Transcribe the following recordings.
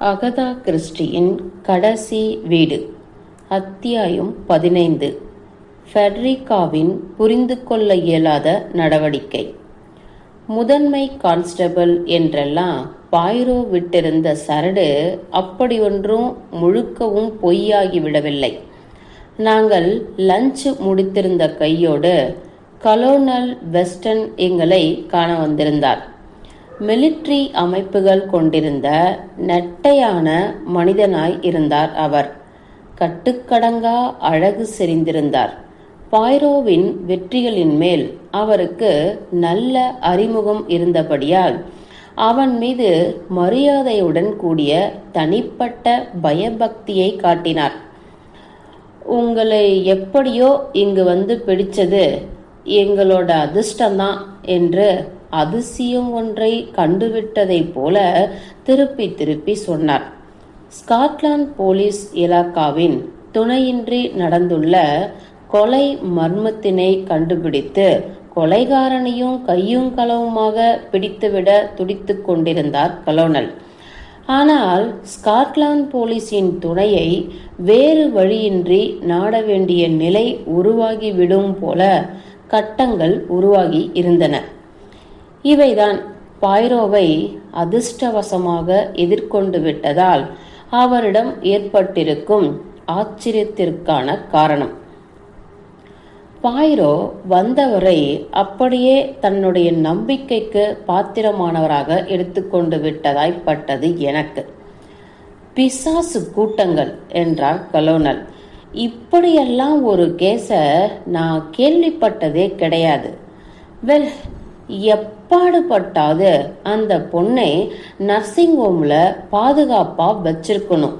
Agatha கிறிஸ்டியின் கடைசி வீடு அத்தியாயம் பதினைந்து. ஃபெட்ரிகாவின் புரிந்து கொள்ள இயலாத நடவடிக்கை. முதன்மை கான்ஸ்டபிள் என்றெல்லாம் பாய்ரோ விட்டிருந்த சரடு அப்படி ஒன்றும் முழுக்கவும் பொய்யாகிவிடவில்லை நாங்கள் லஞ்ச் முடித்திருந்த கையோடு கலோனல் வெஸ்டன் எங்களை காண வந்திருந்தார். மிலிட்ரி அமைப்புகள் கொண்டிருந்த நெட்டையான மனிதனாய் இருந்தார் அவர். கட்டுக்கடங்கா அழகு செறிந்திருந்தார். பாய்ரோவின் வெற்றிகளின் மேல் அவருக்கு நல்ல அறிமுகம் இருந்தபடியால் அவன் மீது மரியாதையுடன் கூடிய தனிப்பட்ட பயபக்தியை காட்டினார். உங்களை எப்படியோ இங்கு வந்து பிடிச்சது எங்களோட அதிர்ஷ்டம்தான் என்று அதிசயம் ஒன்றை கண்டுவிட்டதைப் போல திருப்பி திருப்பி சொன்னார். ஸ்காட்லாந்து போலீஸ் இலாக்காவின் துணையின்றி நடந்துள்ள கொலை மர்மத்தினை கண்டுபிடித்து கொலைகாரனையும் கையும் களவுமாக பிடித்துவிட துடித்துக் கொண்டிருந்தார் கலோனல். ஆனால் ஸ்காட்லாந்து போலீஸின் துணையை வேறு வழியின்றி நாட வேண்டிய நிலை உருவாகிவிடும் போல கட்டங்கள் உருவாகி இருந்தன. இவைதான் பாய்ரோவை அதிர்ஷ்டவசமாக எதிர்கொண்டு விட்டதால் அவரிடம் ஏற்பட்டிருக்கும் ஆச்சரியத்திற்கான காரணம். பாய்ரோ வந்தவரை அப்படியே தன்னுடைய நம்பிக்கைக்கு பாத்திரமானவராக எடுத்துக்கொண்டு விட்டதாய் பட்டது எனக்கு. பிசாசு கூட்டங்கள் என்றார் கலோனல். இப்படியெல்லாம் ஒரு கேஸை நான் கேள்விப்பட்டதே கிடையாது. வெல் எப்பாடுபட்டாவது அந்த பொண்ணை நர்சிங் ஹோமில் பாதுகாப்பாக வச்சிருக்கணும்.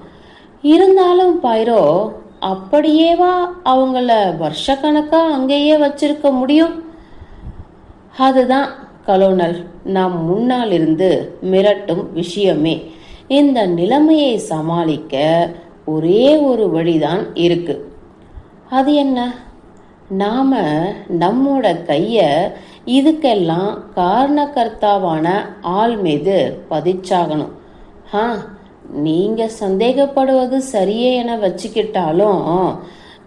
இருந்தாலும் பைரோ அப்படியேவா அவங்கள வருஷக்கணக்கா அங்கேயே வச்சிருக்க முடியும்? அதுதான் கலோனல் நாம் முன்னால் இருந்து மிரட்டும் விஷயமே. இந்த நிலைமையை சமாளிக்க ஒரே ஒரு வழிதான் இருக்கு. அது என்ன? நாம நம்மோட கைய இதுக்கெல்லாம் காரணகர்த்தாவான ஆள் மீது பதிச்சாகணும். ஆ நீங்க சந்தேகப்படுவது சரியே என வச்சுக்கிட்டாலும்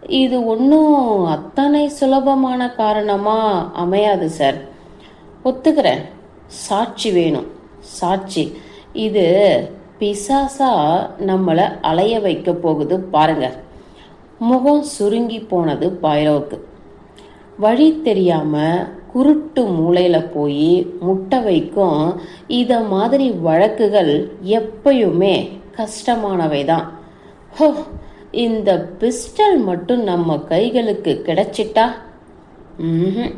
இது ஒன்றும் அத்தனை சுலபமான காரணமா அமையாது சார். ஒத்துக்கிறேன். சாட்சி வேணும். சாட்சி. இது பிசாசா நம்மளை அலைய வைக்க போகுது பாருங்க. முகம் சுருங்கி போனது பைரவுக்கு வழி தெரியாம குருட்டு மூளையில போய் முட்டை வைக்கும். இத மாதிரி வழக்குகள் எப்பயுமே கஷ்டமானவை தான் ஹோ இந்த பிஸ்டல் மட்டும் நம்ம கைகளுக்கு கிடைச்சிட்டா? ம்ஹும்.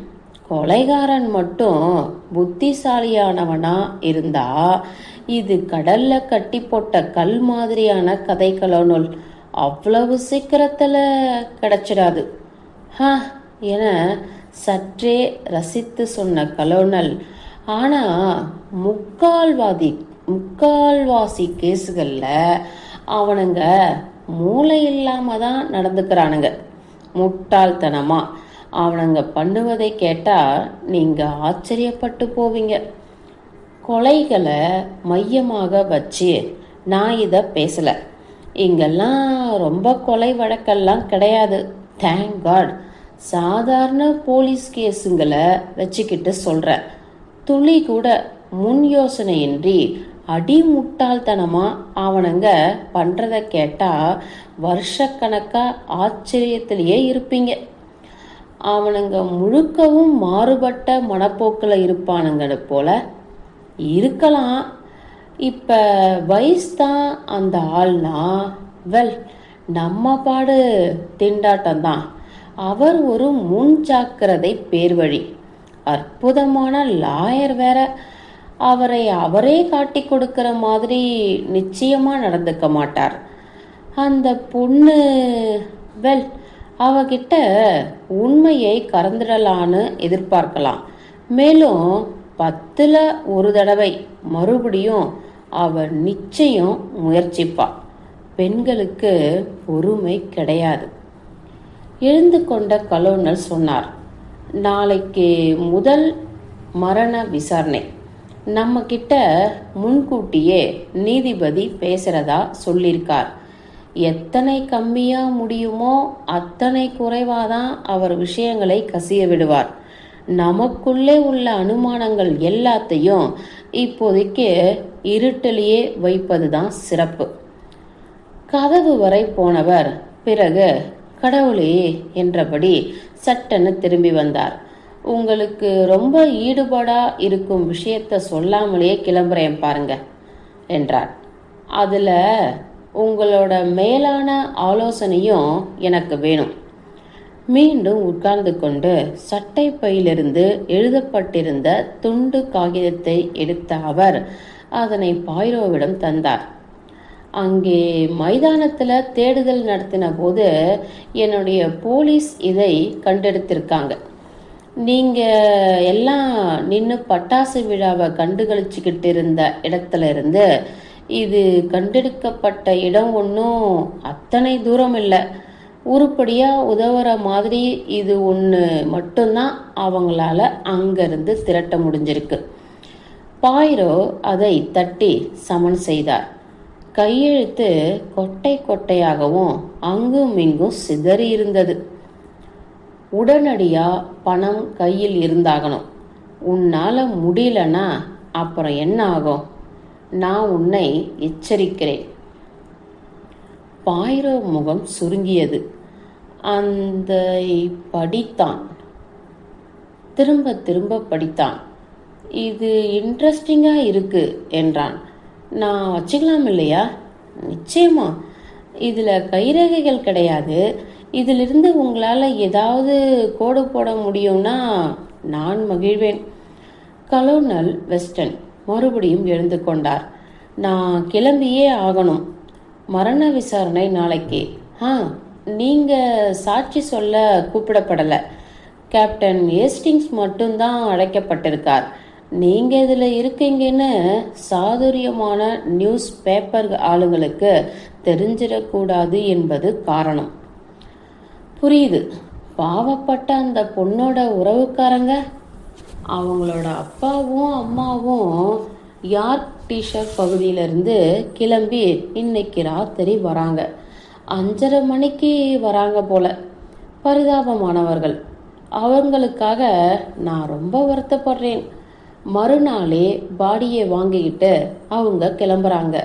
கொலைகாரன் மட்டும் புத்திசாலியானவனா இருந்தா இது கடல்ல கட்டி போட்ட கல் மாதிரியான கதைகளோனுள் அவ்வளவு சீக்கிரத்துல கிடைச்சிடாது. ஹா என சற்றே ரசித்து சொன்ன கலோனல் ஆனா முக்கால்வாதி முக்கால்வாசி கேஸுகளில் அவனுங்க மூளை இல்லாம தான் நடந்துக்கிறானுங்க. முட்டாள்தனமா. அவனுங்க பண்ணுவதை கேட்டா நீங்க ஆச்சரியப்பட்டு போவீங்க. கொலைகளை மையமாக வச்சு நான் இதை பேசல. இங்கெல்லாம் ரொம்ப கொலை வழக்கெல்லாம் கிடையாது. தேங்க் காட் சாதாரண போலீஸ் கேஸுங்களை வச்சுக்கிட்டு சொல்கிறேன் துளி கூட முன் யோசனையின்றி அடி முட்டாள்தனமாக அவனுங்க பண்ணுறத கேட்டால் வருஷக்கணக்காக ஆச்சரியத்திலேயே இருப்பீங்க. அவனுங்க முழுக்கவும் மாறுபட்ட மனப்போக்கில் இருப்பானுங்கன்னு போல இருக்கலாம். இப்போ வயசு தான் அந்த ஆள்னா வெல் நம்ம பாடு திண்டாட்டம் தான் அவர் ஒரு முன் ஜாக்கிரதை பேர்வழி. அற்புதமான லாயர் வேற. அவரை அவரே காட்டி கொடுக்கிற மாதிரி நிச்சயமா நடந்துக்க மாட்டார். அந்த பொண்ணு வெல் அவகிட்ட உண்மையை கறந்துடலான்னு எதிர்பார்க்கலாம். மேலும் பத்துல ஒரு தடவை மறுபடியும் அவர் நிச்சயம் முயற்சிப்பா பெண்களுக்கு பொறுமை கிடையாது. எழுந்து கொண்ட கலோனல் சொன்னார் நாளைக்கு முதல் மரண விசாரணை. நம்ம கிட்ட முன்கூட்டியே நீதிபதி பேசுறதா சொல்லியிருக்கார் எத்தனை கம்மியா முடியுமோ அத்தனை குறைவாதான் அவர் விஷயங்களை கசிய விடுவார். நமக்குள்ளே உள்ள அனுமானங்கள் எல்லாத்தையும் இப்போதைக்கு இருட்டிலேயே வைப்பதுதான் சிறப்பு. கதவு வரை போனவர் பிறகு கடவுளே என்றபடி சட்டென திரும்பி வந்தார். உங்களுக்கு ரொம்ப ஈடுபாடா இருக்கும் விஷயத்த சொல்லாமலேயே கிளம்புறேன் பாருங்க என்றார். அதுல உங்களோட மேலான ஆலோசனையும் எனக்கு வேணும். மீண்டும் உட்கார்ந்து கொண்டு சட்டை பையிலிருந்து எழுதப்பட்டிருந்த துண்டு காகிதத்தை எடுத்த அவர் அதனை பாய்ரோவிடம் தந்தார். அங்கே மைதானத்தில் தேடுதல் நடத்தின போது என்னுடைய போலீஸ் இதை கண்டெடுத்திருக்காங்க. நீங்கள் எல்லாம் நின்று பட்டாசு விழாவை கண்டுகளிச்சுக்கிட்டு இருந்த இடத்துல இருந்து இது கண்டெடுக்கப்பட்ட இடம் ஒன்றும் அத்தனை தூரம் இல்லை. உருப்படியாக உதவுற மாதிரி இது ஒன்று மட்டும்தான் அவங்களால அங்கேருந்து திரட்ட முடிஞ்சிருக்கு. பாயிரோ அதை தட்டி சமன் செய்தார். கையெழுத்து கொட்டை கொட்டையாகவும் அங்கும் இங்கும் சிதறி இருந்தது உடனடியா பணம் கையில் இருந்தாகணும். உன்னால முடியலனா அப்புறம் என்ன ஆகும்? நான் உன்னை எச்சரிக்கிறேன். பாயிரோ முகம் சுருங்கியது. அந்த படித்தான். திரும்ப திரும்ப படித்தான். இது இன்ட்ரெஸ்டிங்காக இருக்கு என்றான். நான் வச்சுக்கலாம் இல்லையா? நிச்சயமா. இதில் கைரேகைகள் கிடையாது. இதிலிருந்து உங்களால் ஏதாவது கோடு போட முடியும்னா நான் மகிழ்வேன். கலோனல் வெஸ்டன் மறுபடியும் எழுந்து கொண்டார். நான் கிளம்பியே ஆகணும். மரண விசாரணை நாளைக்கு. ஆ நீங்கள் சாட்சி சொல்ல கூப்பிடப்படலை. கேப்டன் ஏஸ்டிங்ஸ் மட்டும்தான் அழைக்கப்பட்டிருக்கார். நீங்கள் இதில் இருக்கீங்கன்னு சாதுரியமான நியூஸ் பேப்பர் ஆளுங்களுக்கு தெரிஞ்சிடக்கூடாது என்பது காரணம். புரியுது. பாவப்பட்ட அந்த பொண்ணோட உறவுக்காரங்க அவங்களோட அப்பாவும் அம்மாவும் யார்க் டிஷர்ட் பகுதியிலிருந்து கிளம்பி இன்னைக்கு ராத்திரி வராங்க. அஞ்சரை மணிக்கு வராங்க போல. பரிதாபமானவர்கள். அவங்களுக்காக நான் ரொம்ப வருத்தப்படுறேன். மறுநாளே பாடியை வாங்கிக்கிட்டு அவங்க கிளம்புறாங்க.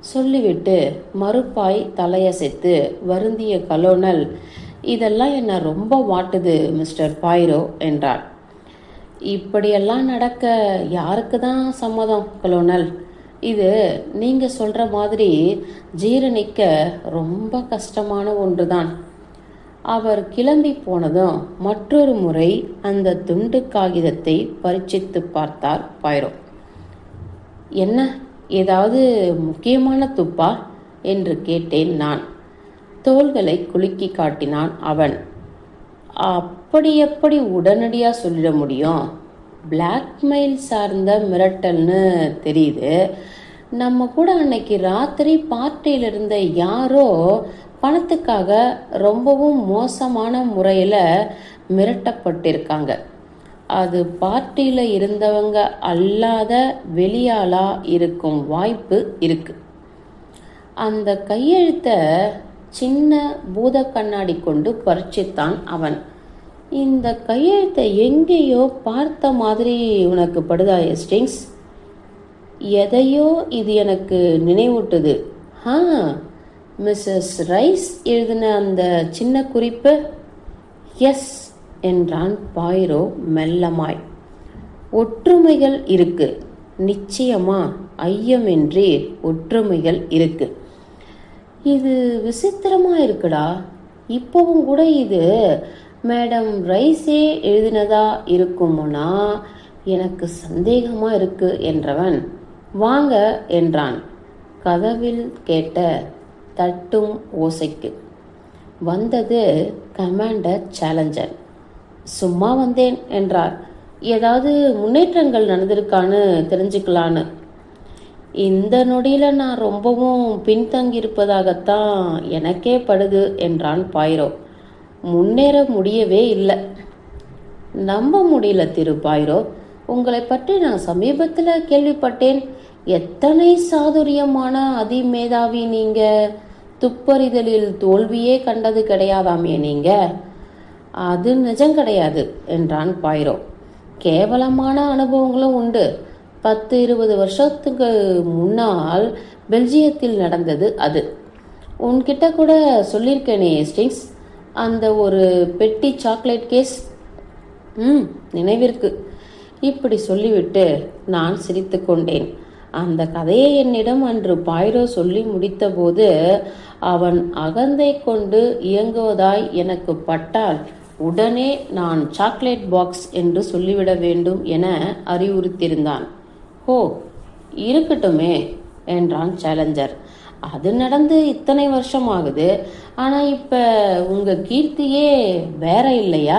சொல்லிவிட்டு மறுப்பாய் தலையசைத்து வருந்திய கலோனல் இதெல்லாம் என்னை ரொம்ப வாட்டுது மிஸ்டர் பாயிரோ என்றார் இப்படியெல்லாம் நடக்க யாருக்கு தான் சம்மதம் கலோனல்? இது நீங்கள் சொல்கிற மாதிரி ஜீரணிக்க ரொம்ப கஷ்டமான ஒன்று தான் அவர் கிளம்பி போனதும் மற்றொரு முறை அந்த துண்டு காகிதத்தை பரீட்சித்து பார்த்தார் பைரோ. என்ன ஏதாவது முக்கியமான துப்பா? என்று கேட்டேன் நான். தோள்களை குலுக்கி காட்டினான் அவன். அப்படி எப்படி உடனடியாக சொல்லிட முடியும்? பிளாக்மெயில் சார்ந்த மிரட்டல்னு தெரியுது. நம்ம கூட அன்னைக்கு ராத்திரி பார்ட்டியில் இருந்த யாரோ பணத்துக்காக ரொம்பவும் மோசமான முறையில் மிரட்டப்பட்டிருக்காங்க. அது பார்ட்டியில் இருந்தவங்க அல்லாத வெளியாளா இருக்கும் வாய்ப்பு இருக்கு. அந்த கையெழுத்தை சின்ன பூத கண்ணாடி கொண்டு பறிச்சுத்தான் அவன். இந்த கையெழுத்தை எங்கேயோ பார்த்த மாதிரி உனக்கு படுதா எஸ்டிங்ஸ் எதையோ இது எனக்கு நினைவூட்டுது. ஆ மிஸ்ஸஸ் ரைஸ் எழுதின அந்த சின்ன குறிப்பு எஸ் என்றான் பாயிரோ மெல்லமாய். ஒற்றுமைகள் இருக்கு. நிச்சயமா ஐயமின்றி ஒற்றுமைகள் இருக்கு. இது விசித்திரமா இருக்குடா. இப்போவும் கூட இது மேடம் ரைஸே எழுதினதா இருக்குமுனா? எனக்கு சந்தேகமா இருக்கு என்றவன். வாங்க என்றான். கதவில் கேட்ட தட்டும் ஓசைக்கு. வந்தது கமாண்டர் சேலஞ்சர். சும்மா வந்தேன் என்றார். ஏதாவது முன்னேற்றங்கள் நடந்திருக்கான்னு தெரிஞ்சுக்கலான்னு. இந்த நொடியில் நான் ரொம்பவும் பின்தங்கியிருப்பதாகத்தான் எனக்கே படுது என்றான் பாயிரோ. முன்னேற முடியவே இல்லை. நம்ப முடியல திரு பாயிரோ. உங்களை பற்றி நான் சமீபத்தில் கேள்விப்பட்டேன். எத்தனை சாதுரியமான அதிமேதாவி நீங்க? துப்பறிதலில் தோல்வியே கண்டது கிடையாதாமே நீங்க? அது நிஜம் கிடையாது என்றான் பாயிரோ. கேவலமான அனுபவங்களும் உண்டு. பத்து இருபது வருஷத்துக்கு முன்னால் பெல்ஜியத்தில் நடந்தது அது. உன்கிட்ட கூட சொல்லியிருக்கேனே ஸ்டிங்ஸ். அந்த ஒரு பெட்டி சாக்லேட் கேஸ். ம் நினைவிற்கு. இப்படி சொல்லிவிட்டு நான் சிரித்து கொண்டேன். அந்த கதையை என்னிடம் அன்று பாய்ரோ சொல்லி முடித்தபோது அவன் அகந்தை கொண்டு இயங்குவதாய் எனக்கு பட்டால் உடனே நான் சாக்லேட் பாக்ஸ் என்று சொல்லிவிட வேண்டும் என அறிவுறுத்தியிருந்தான். ஓ இருக்கட்டுமே என்றான் சேலஞ்சர். அது நடந்து இத்தனை வருஷம் ஆகுது ஆனா இப்ப உங்க கீர்த்தியே வேற இல்லையா?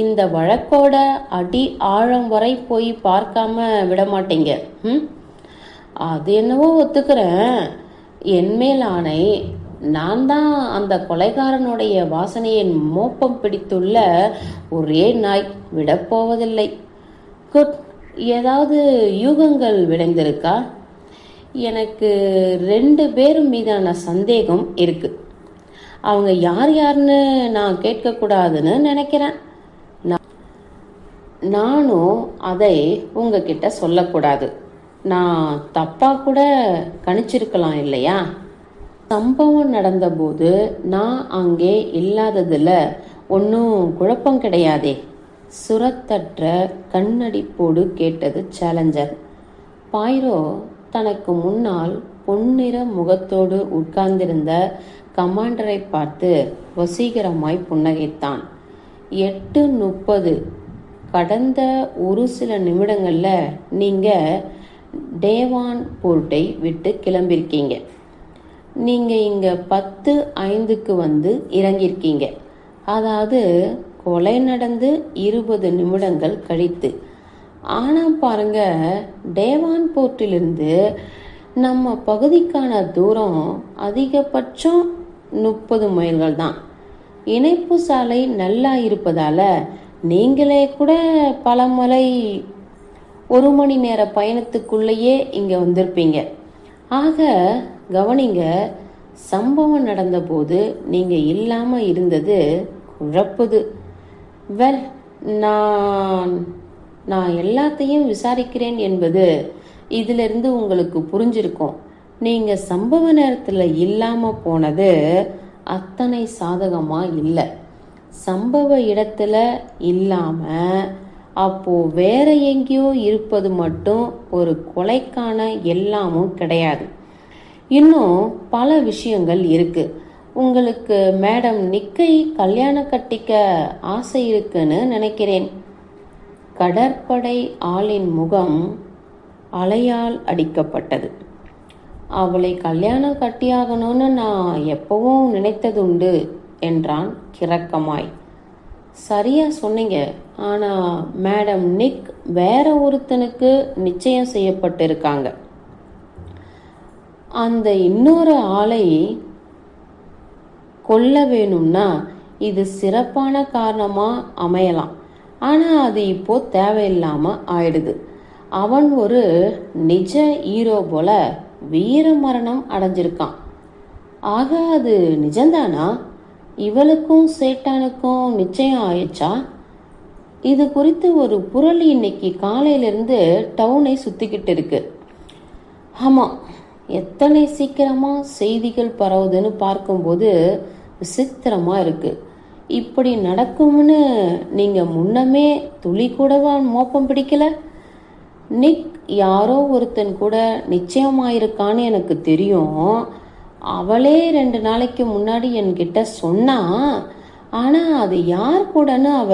இந்த வழக்கோட அடி ஆழம் வரை போய் பார்க்காம விட மாட்டீங்க ம் அது என்னவோ ஒத்துக்கிறேன். என்மேல் ஆணை நான் தான் அந்த கொலைகாரனுடைய வாசனையின் மோப்பம் பிடித்துள்ள ஒரே நாய் விடப்போவதில்லை. குட் ஏதாவது யூகங்கள் விளைந்திருக்கா? எனக்கு ரெண்டு பேரும் மீதான சந்தேகம் இருக்கு. அவங்க யார் யாருன்னு நான் கேட்கக்கூடாதுன்னு நினைக்கிறேன். நான்- நானும் அதை உங்ககிட்ட சொல்லக்கூடாது. நான் தப்பா கூட கணிச்சிருக்கலாம் இல்லையா? சம்பவம் நடந்தபோது நான் அங்கே இல்லாததுல ஒன்றும் குழப்பம் கிடையாதே. சுரத்தற்ற கண்ணடிப்போடு கேட்டது சேலஞ்சர். பாய்ரோ தனக்கு முன்னால் பொன்னிற முகத்தோடு உட்கார்ந்திருந்த கமாண்டரை பார்த்து வசீகரமாய் புன்னகைத்தான். எட்டு முப்பது. கடந்த ஒரு சில நிமிடங்களில் நீங்கள் டேவான் போர்ட்டை விட்டு கிளம்பியிருக்கீங்க. நீங்கள் இங்கே பத்து ஐந்துக்கு வந்து இறங்கியிருக்கீங்க. அதாவது கொலை நடந்து இருபது நிமிடங்கள் கழித்து. ஆனால் பாருங்க டேவான் போர்ட்டிலிருந்து நம்ம பகுதிக்கான தூரம் அதிகபட்சம் முப்பது மைல்கள் தான். இணைப்பு சாலை நல்லா இருப்பதால நீங்களே கூட பல முறை ஒரு மணி நேர பயணத்துக்குள்ளேயே இங்க வந்திருப்பீங்க. ஆக கவனிங்க சம்பவம் நடந்தபோது நீங்க இல்லாம இருந்தது குழப்புது. வெல் நான் நான் எல்லாத்தையும் விசாரிக்கிறேன் என்பது இதிலிருந்து உங்களுக்கு புரிஞ்சிருக்கும். நீங்க சம்பவ நேரத்துல இல்லாம போனது அத்தனை சாதகமா இல்லை. சம்பவ இடத்துல இல்லாம அப்போ வேற எங்கேயோ இருப்பது மட்டும் ஒரு கொலைக்கான எல்லாமும் கிடையாது. இன்னும் பல விஷயங்கள் இருக்கு. உங்களுக்கு மேடம் நிக்கை கல்யாணம் கட்டிக்க ஆசை இருக்குன்னு நினைக்கிறேன். கடற்படை ஆளின் முகம் அலையால் அடிக்கப்பட்டது. அவளை கல்யாணம் கட்டியாகணும்னு நான் எப்பவும் நினைத்ததுண்டு என்றான் கிறக்கமாய் சரியா சொன்னீங்க. ஆனா மேடம் நிக் வேற ஒருத்தனுக்கு நிச்சயம் செய்யப்பட்டிருக்காங்க. அந்த இன்னொரு ஆளை கொல்ல வேணும்னா இது சிறப்பான காரணமா அமையலாம். ஆனா அது இப்போ தேவையில்லாம ஆயிடுது. அவன் ஒரு நிஜ ஹீரோ போல வீர மரணம் அடைஞ்சிருக்கான். ஆக அது நிஜம்தானா? இவளுக்கும் சேட்டானுக்கும் நிச்சயம் ஆயிடுச்சா? இது குறித்து ஒரு புரளி இன்னைக்கு காலையிலிருந்து டவுனை சுத்திக்கிட்டு இருக்கு. ஆமாம் எத்தனை சீக்கிரமா செய்திகள் பரவுதுன்னு பார்க்கும்போது விசித்திரமா இருக்கு. இப்படி நடக்கும்னு நீங்க முன்னமே துளி கூடவா மோப்பம் பிடிக்கல? நிக் யாரோ ஒருத்தன் கூட நிச்சயமாயிருக்கான்னு எனக்கு தெரியும். அவளே ரெண்டு நாளைக்கு முன்னாடி என்கிட்ட சொன்னா ஆனா அது யார் கூடன்னு அவ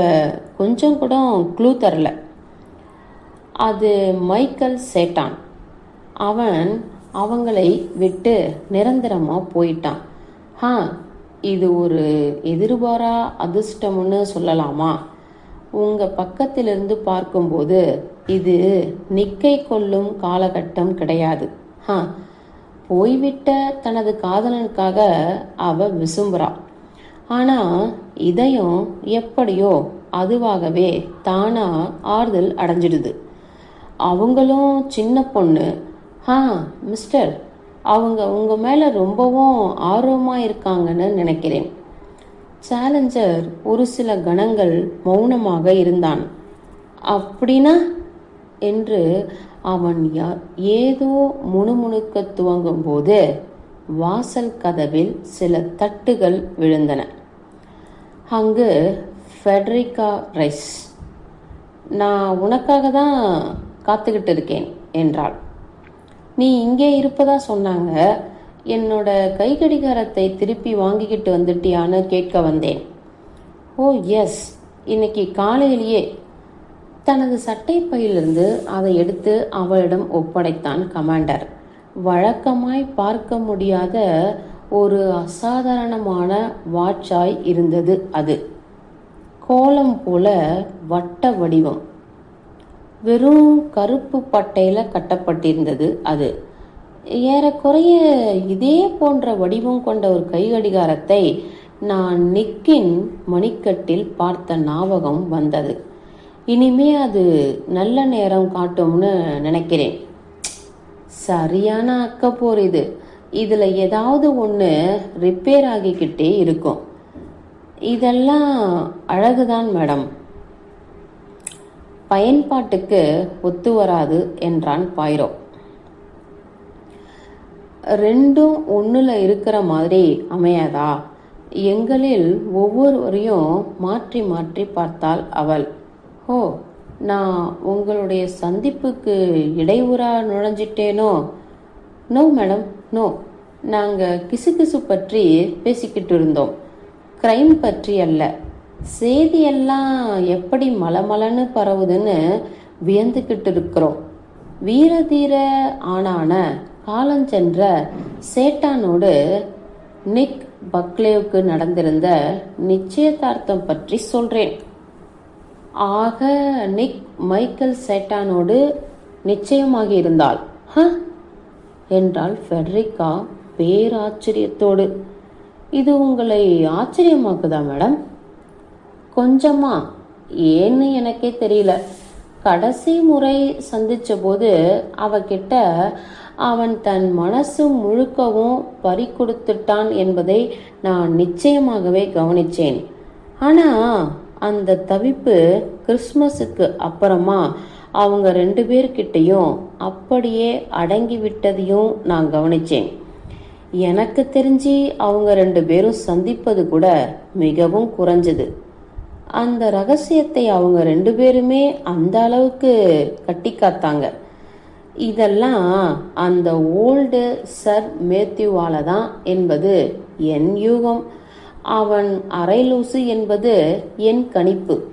கொஞ்சம் கூட க்ளூ தரல. அது மைக்கேல் சேட்டான். அவன் அவங்களை விட்டு நிரந்தரமா போயிட்டான். ஹா இது ஒரு எதிர்பாரா அதிர்ஷ்டம்னு சொல்லலாமா? உங்க பக்கத்திலிருந்து பார்க்கும்போது இது நிக்கை கொள்ளும் காலகட்டம் கிடையாது. ஹா போய்விட்ட தனது காதலனுக்காக அவ விசும்புறா. ஆனா இதயம் எப்படியோ அதுவாகவே தானா ஆறுதல் அடைஞ்சிடுது. அவங்களும் சின்ன பொண்ணு. ஆ மிஸ்டர் அவங்க உங்க மேல ரொம்பவும் ஆர்வமா இருக்காங்கன்னு நினைக்கிறேன். சேலஞ்சர் ஒரு சில கணங்கள் மௌனமாக இருந்தான். அப்படின்னா என்று அவன் யார் ஏதோ முணுமுணுக்க துவங்கும் போது வாசல் கதவில் சில தட்டுகள் விழுந்தன. அங்கு ஃபெட்ரிகா ரைஸ் நான் உனக்காக தான் காத்துக்கிட்டு இருக்கேன் என்றாள். நீ இங்கே இருப்பதா சொன்னாங்க. என்னோட கை கடிகாரத்தை திருப்பி வாங்கிக்கிட்டு வந்துட்டியான்னு கேட்க வந்தேன். Oh yes. இன்னைக்கு காலையிலேயே தனது சட்டை பையிலிருந்து அதை எடுத்து அவளிடம் ஒப்படைத்தான் கமாண்டர். வழக்கமாய் பார்க்க முடியாத ஒரு அசாதாரணமான வாட்சாய் இருந்தது அது. கோலம் போல வட்ட வடிவம். வெறும் கருப்பு பட்டையில கட்டப்பட்டிருந்தது அது. ஏறக்குறைய இதே போன்ற வடிவம் கொண்ட ஒரு கைகடிகாரத்தை நான் நிக்கின் மணிக்கட்டில் பார்த்த ஞாபகம் வந்தது. இனிமே அது நல்ல நேரம் காட்டும்னு நினைக்கிறேன். சரியான அக்கப்போர் இது. இதுல ஏதாவது ஒன்று ரிப்பேர் ஆகிக்கிட்டே இருக்கும். இதெல்லாம் அழகுதான் மேடம். பயன்பாட்டுக்கு ஒத்து வராது என்றான் பாயிரோ. ரெண்டும் ஒண்ணுல இருக்கிற மாதிரி அமையாதா? எங்களில் ஒவ்வொருவரையும் மாற்றி மாற்றி பார்த்தாள் அவள். ஓ நான் உங்களுடைய சந்திப்புக்கு இடையூறா நுழைஞ்சிட்டேனோ? No madam no. நாங்கள் கிசுகிசு பற்றி பேசிக்கிட்டு இருந்தோம் கிரைம் பற்றி அல்ல. செய்தியெல்லாம் எப்படி மலமலன்னு பரவுதுன்னு வியந்துக்கிட்டு இருக்கிறோம் வீரதீர ஆனான காலஞ்சென்ற சேட்டானோடு நிக் பக்லேவுக்கு நடந்திருந்த நிச்சயதார்த்தம் பற்றி சொல்கிறேன் ஆக நிக் மைக்கேல் சேட்டானோடு நிச்சயமாகி இருந்தாள். ஹ? என்றாள் ஃபெட்ரிகா பேராச்சரியத்தோடு. இது உங்களை ஆச்சரியமாக்குதா மேடம்? கொஞ்சமா. ஏன்னு எனக்கே தெரியல. கடைசி முறை சந்திச்ச போது அவகிட்ட அவன் தன் மனசு முழுக்கவும் பறி கொடுத்துட்டான் என்பதை நான் நிச்சயமாகவே கவனிச்சேன். ஆனா அந்த தவிப்பு கிறிஸ்மஸுக்கு அப்புறமா அவங்க ரெண்டு பேர்கிட்டையும் அப்படியே அடங்கி விட்டதையும் நான் கவனிச்சேன். எனக்கு தெரிஞ்சு அவங்க ரெண்டு பேரும் சந்திப்பது கூட மிகவும் குறைஞ்சது. அந்த ரகசியத்தை அவங்க ரெண்டு பேருமே அந்த அளவுக்கு கட்டி காத்தாங்க. இதெல்லாம் அந்த ஓல்டு சர் மேத்யூவால தான் என்பது என் யூகம். அவன் அரைலூசு என்பது என் கணிப்பு.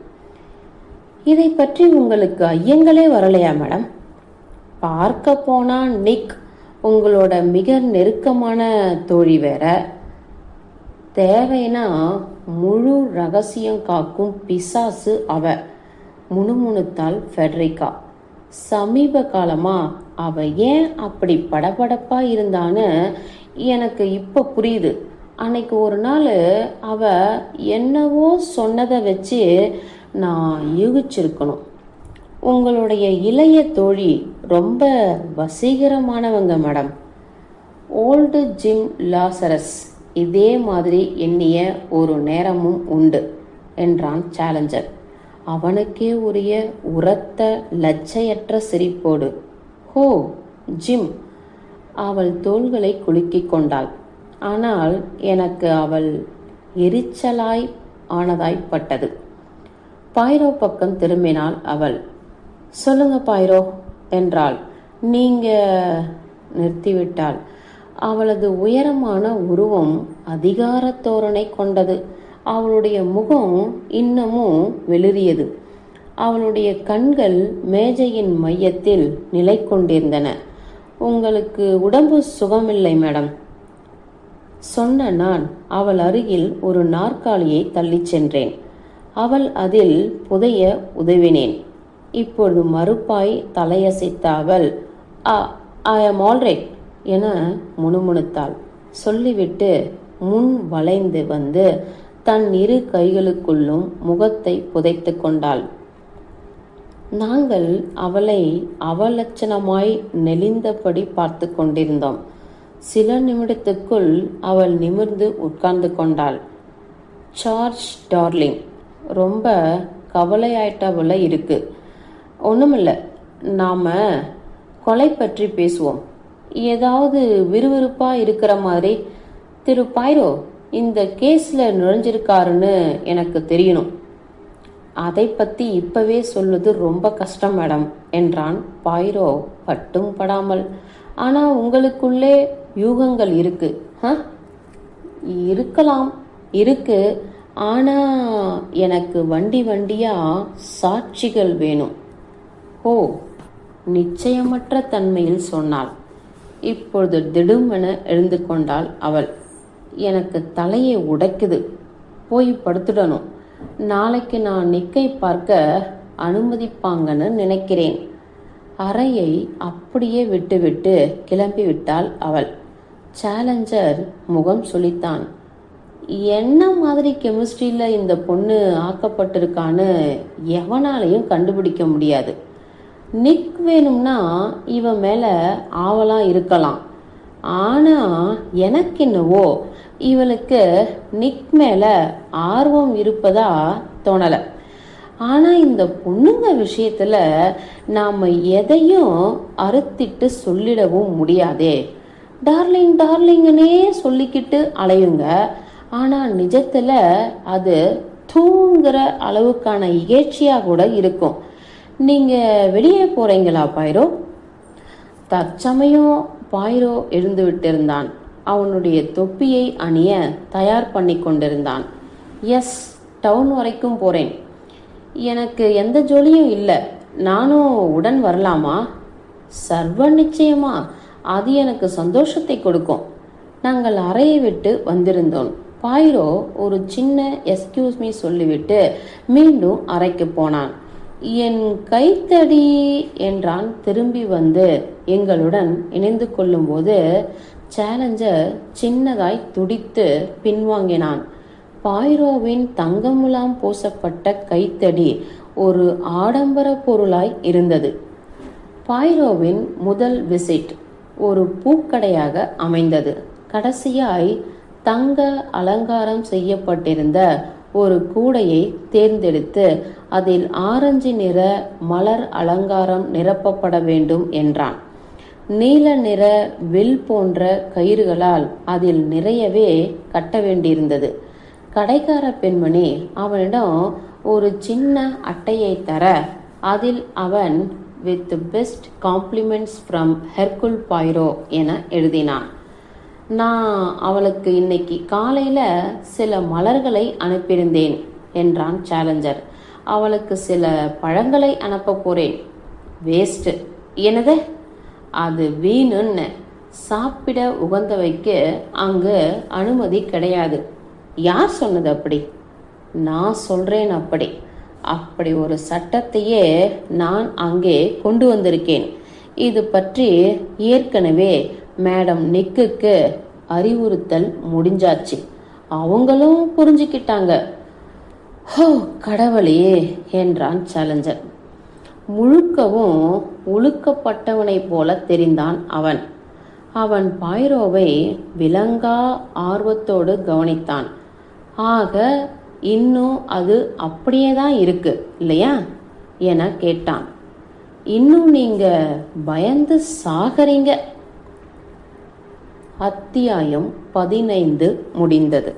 இதை பற்றி உங்களுக்கு ஐயங்களே வரலையா மேடம்? பார்க்க போனா நிக். உங்களோட மிக நெருக்கமான தோழி வேற. தேவைன்னா முழு ரகசியம் காக்கும் பிசாசு அவ. முணுமுணுத்தாள் ஃபெட்ரிகா. சமீப காலமா அவ ஏன் அப்படி படபடப்பா இருந்தான்னு எனக்கு இப்ப புரியுது. அன்னைக்கு ஒரு நாள் அவ என்னவோ சொன்னதை வச்சு நான் யூகிச்சிருக்கணும். உங்களுடைய இளைய தோழி ரொம்ப வசீகரமானவங்க மேடம். ஓல்டு ஜிம் லாசரஸ் இதே மாதிரி எண்ணிய ஒரு நேரமும் உண்டு என்றான் சேலஞ்சர் அவனுக்கே உரிய உரத்த லச்சையற்ற சிரிப்போடு. ஹோ ஜிம் அவள் தோள்களை குலுக்கிக் கொண்டாள். ஆனால் எனக்கு அவள் எரிச்சலாய் ஆனதாய்ப்பட்டது. பாய்ரோ பக்கம் திரும்பினாள் அவள். சொல்லுங்க பாய்ரோ என்றாள். நீங்க நிறுத்திவிட்டாள். அவளது உயரமான உருவம் அதிகார தோரணை கொண்டது. அவளுடைய முகம் இன்னமும் வெளிரியது அவளுடைய கண்கள் மேஜையின் மையத்தில் நிலை கொண்டிருந்தன உங்களுக்கு உடம்பு சுகமில்லை மேடம். சொன்ன நான் அவள் அருகில் ஒரு நாற்காலியை தள்ளிச் சென்றேன். அவள் அதில் புதைய உதவினேன். இப்பொழுது மறுப்பாய் தலையசைத்த அவள் ஐ எம் ஆல்ரைட் என முணுமுணுத்தாள். சொல்லிவிட்டு முன் வளைந்து வந்து தன் இரு கைகளுக்குள்ளும் முகத்தை புதைத்து கொண்டாள். நாங்கள் அவளை அவலட்சணமாய் நெளிந்தபடி பார்த்து கொண்டிருந்தோம். சில நிமிடத்துக்குள் அவள் நிமிர்ந்து உட்கார்ந்து கொண்டாள். Charge darling. ரொம்ப கவலையாயிட்ட போல இருக்கு. ஒன்றுமில்ல நாம் கொலை பற்றி பேசுவோம். ஏதாவது விறுவிறுப்பாக இருக்கிற மாதிரி திரு பாய்ரோ இந்த கேஸில் நுழைஞ்சிருக்காருன்னு எனக்கு தெரியணும் அதை பற்றி இப்பவே சொல்லுது ரொம்ப கஷ்டம் மேடம் என்றான் பாய்ரோ பட்டும் படாமல். ஆனால் உங்களுக்குள்ளே யூகங்கள் இருக்கு. இருக்கலாம். இருக்கு. ஆனா எனக்கு வண்டி வண்டியா சாட்சிகள் வேணும். ஓ நிச்சயமற்ற தன்மையில் சொன்னாள். இப்பொழுது திடுமென எழுந்து கொண்டாள் அவள். எனக்கு தலையை உடைக்குது. போய் படுத்துடணும். நாளைக்கு நான் நிக்கை பார்க்க அனுமதிப்பாங்கன்னு நினைக்கிறேன். அறையை அப்படியே விட்டுவிட்டு கிளம்பிவிட்டாள் அவள். சேலஞ்சர் முகம் சுழித்தான் என்ன மாதிரி கெமிஸ்ட்ரியில் இந்த பொண்ணு ஆக்கப்பட்டிருக்கான்னு எவனாலையும் கண்டுபிடிக்க முடியாது. நிக் வேணும்னா இவன் மேலே ஆவலாம் இருக்கலாம். ஆனால் எனக்கு என்னவோ இவளுக்கு நிக் மேலே ஆர்வம் இருப்பதா தோணலை. ஆனால் இந்த பொண்ணுங்க விஷயத்தில் நாம் எதையும் அறுத்திட்டு சொல்லிடவும் முடியாதே. டார்லிங் டார்லிங்கனே சொல்லிக்கிட்டு அலையுங்க. ஆனால் நிஜத்தில் அது தூங்குற அளவுக்கான இகழ்ச்சியாக கூட இருக்கும். நீங்கள் வெளியே போகிறீங்களா பாயிரோ? தற்சமயம் பாயிரோ எழுந்து விட்டிருந்தான். அவனுடைய தொப்பியை அணிய தயார் பண்ணி கொண்டிருந்தான் எஸ் டவுன் வரைக்கும் போகிறேன் எனக்கு எந்த ஜோலியும் இல்லை. நானும் உடன் வரலாமா? சர்வ நிச்சயமா அது எனக்கு சந்தோஷத்தை கொடுக்கும். நாங்கள் அறையை விட்டு வந்திருந்தோம். பாயிரோ ஒரு சின்ன எஸ்கியூஸ் மீ சொல்லிவிட்டு மீண்டும் அறைக்கு போனான். என் கைத்தடி என்றான் திரும்பி வந்து எங்களுடன் இணைந்து கொள்ளும்போது சேலஞ்சர் சின்னதாய் துடித்து பின்வாங்கினான். பாய்ரோவின் தங்கமுலாம் பூசப்பட்ட கைத்தடி ஒரு ஆடம்பர பொருளாய் இருந்தது. பாய்ரோவின் முதல் விசிட் ஒரு பூக்கடையாக அமைந்தது. கடைசியாய் தங்க அலங்காரம் செய்யப்பட்டிருந்த ஒரு கூடையை தேர்ந்தெடுத்து அதில் ஆரஞ்சு நிற மலர் அலங்காரம் நிரப்பப்பட வேண்டும் என்றான். நீல நிற வில் போன்ற கயிறுகளால் அதில் நிறையவே கட்ட வேண்டியிருந்தது. கடைக்கார பெண்மணி அவனிடம் ஒரு சின்ன அட்டையை தர அதில் அவன் with best compliments from Hercule Poirot என எழுதினான். நான் அவளுக்கு இன்னைக்கு காலையில் சில மலர்களை அனுப்பியிருந்தேன் என்றான் சேலஞ்சர் அவளுக்கு சில பழங்களை அனுப்ப போறேன். வேஸ்ட்டு என்னது? அது வீணுன்னு. சாப்பிட உகந்தவைக்கு அங்கு அனுமதி கிடையாது. யார் சொன்னது அப்படி? நான் சொல்றேன் அப்படி. அப்படி ஒரு சட்டத்தையே நான் அங்கே கொண்டு வந்திருக்கேன். இது பற்றி ஏற்கனவே மேடம் நிக்குக்கு அறிவுறுத்தல் முடிஞ்சாச்சு. அவங்களும் புரிஞ்சுக்கிட்டாங்க. ஹோ கடவுளே என்றான் சேலஞ்சர். முழுக்கவும் உழுக்கப்பட்டவனைப் போல தெரிந்தான் அவன். அவன் பாய்ரோவை விலங்கா ஆர்வத்தோடு கவனித்தான். ஆக இன்னும் அது அப்படியே தான் இருக்கு இல்லையா? என கேட்டான். இன்னும் நீங்க பயந்து சாகறீங்க. அத்தியாயம் பதினைந்து முடிந்தது.